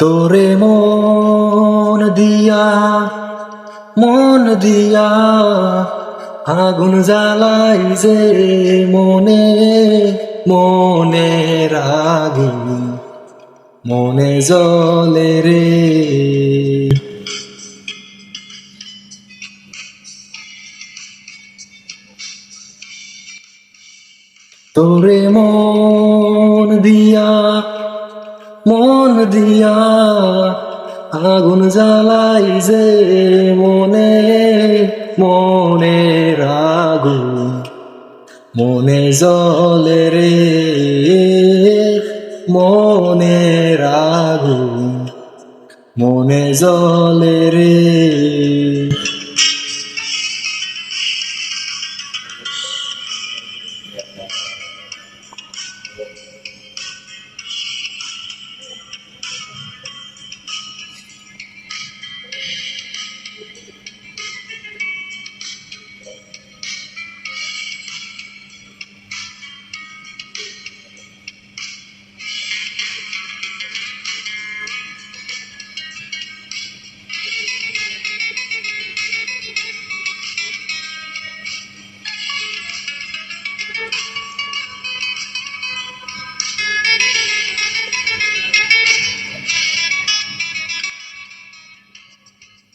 তোরে মন দিয়া মন দিয়া আগুন জ্বালাই যে মনে মনে আগুন মনে জলে রে। তোরে মন দিয়া মন দিয়া আগুন জ্বালাই যে মনে মনে আগুন, মনে জলে রে, মনে আগুন, মনে জলে রে।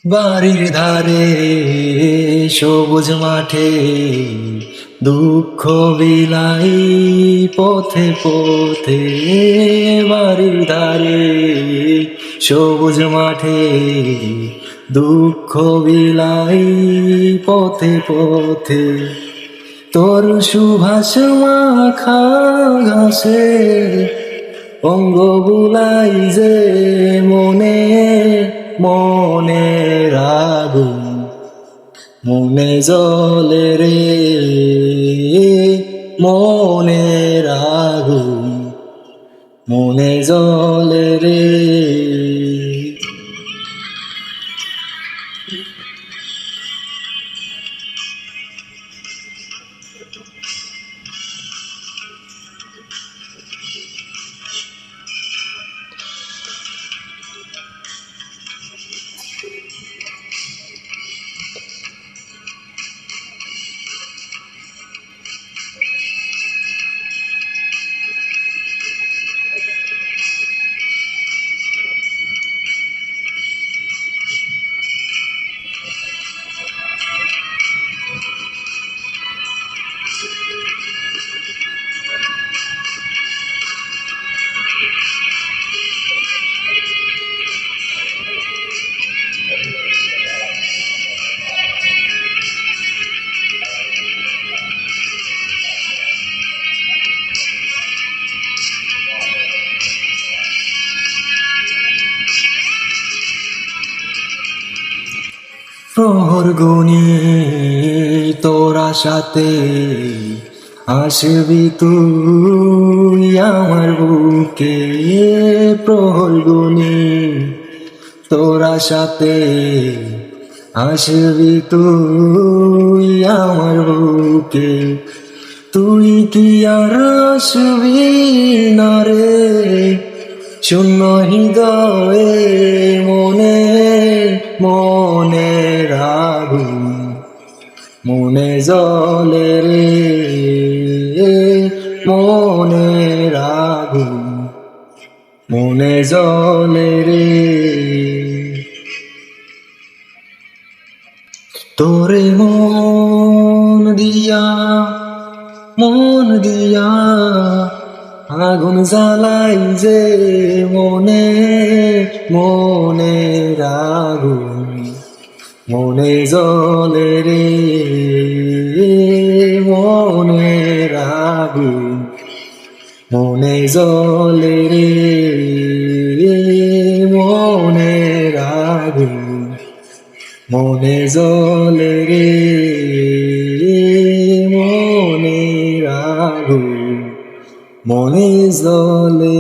বাড়ির ধারে, সবুজ মাঠে দুঃখ বিলাই পথে পথে বাড়ির ধারে, সবুজ মাঠে দুঃখ বিলাই পথে পথে। তোর সুভাষ মাখা ঘাসে অঙ্গ বুলাই যে মনে মনে মনে জলে রে মনে রাগুন। মনে জলে রে। প্রহর গুনি তোরা সাথে আসবি তুই আমার বুকে। প্রহর গুনি তোরা সাথে আসবি তুই আমার বুকে। তুই কি আর আসবি না রে? শূন্য হৃদয়ে মনে মনে রাগুন, মনে জলে রে, মনে রাগুন, মনে জলে রে। তোরে মন দিয়া মন দিয়া আগুন জ্বালাই যে মনে মনে আগুন, মনে জলে রে, মনে আগুন, মনে জলে রে, মনে আগুন, মনে জলে রে। মনে জলে